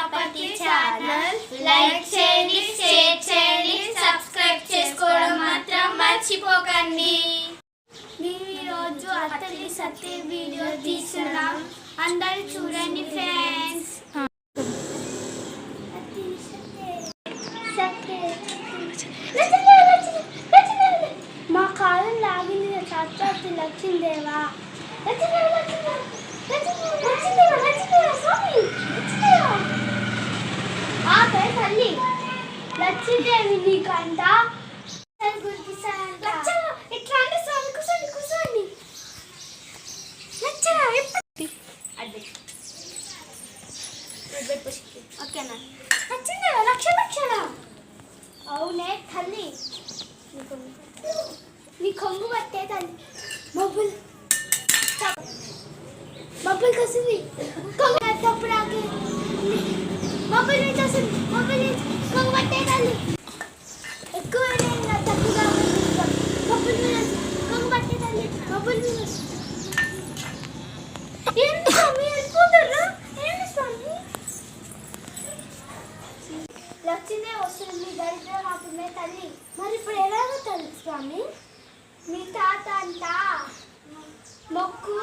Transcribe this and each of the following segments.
Property channel like చేయండి share చేయండి subscribe చేసుకోవడం మాత్రం మర్చిపోకండి. మేము ఈరోజు అత్తలి సత్య వీడియో తీస్తున్నాం అందరు చూడండి ఫ్రెండ్స్. మా కాలం లాగింది లక్ష్మీదేవా లక్ష్మీదేవా లక్ష్మీదేవి నీకంట ఓకేనా నచ్చింది? లక్ష లక్షణ అవునే తల్లి. నీ కొంగు పట్టే తల్లి. మబ్బులు. మబ్బులు కసింది కొంగు తప్పుడు మబ్బులు చేసింది మబ్బులు లక్ష్మీదే వస్తుంది. మీ స్వామి వెళ్ళిపోతారా దరిద్రం తల్లి మరి ఇప్పుడు ఎలాగో తల్లి స్వామి మీ తాత అంట మొక్కు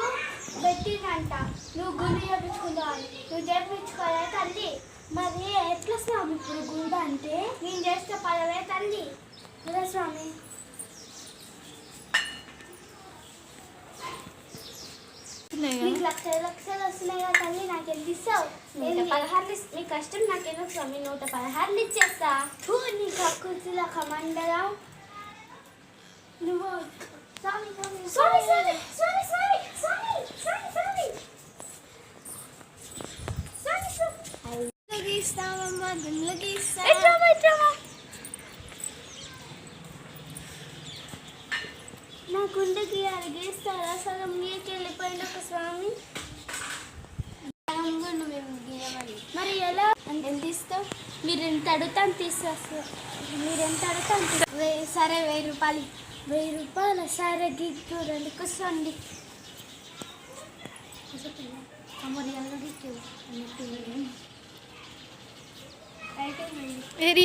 పెట్టిందంట నువ్వు గుడి చేపించుకున్నావు నువ్వు చేపించుకోలే తల్లి. మరి ఎట్లా స్వామి ఇప్పుడు గుడి అంటే? నేను చేస్తే పదవే తల్లి. అదే స్వామి నీకు లక్షలు లక్షలు వస్తున్నాయి కదా తల్లి నాకు ఎంత ఇస్తావు? నూట పదహారులు నీ కష్టం నాకేమో స్వామి నూట పదహారులు ఇచ్చేస్తా. నీకు హక్కుల కమండలం నువ్వు స్వామి స్వామి స్వామి స్వామి స్వామి స్వామి స్వామి స్వామి స్వామి. స్వామి స్వామి. గీస్తామమ్మా గుండ్లు నా గుండెకి అడిగేస్తారా సగం నీకు వెళ్ళిపోయిన ఒక స్వామి. మరి ఎలా? ఎంత ఇస్తావు? మీరు ఎంత అడుగుతాను తీసేస్తా మీరు ఎంత అడుగుతాను తీ- వే- సరే వెయ్యి రూపాయలు. వెయ్యి రూపాయలు? సరే గిట్టు కూర్చోండి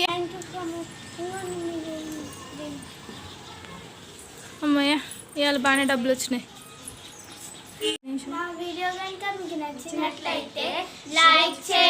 థ్యాంక్ యూ. అమ్మయ్య ఇవాళ బాగానే డబ్బులు వచ్చినాయి మా వీడియో కనుక మీకు నచ్చినట్లయితే లైక్ చేయండి.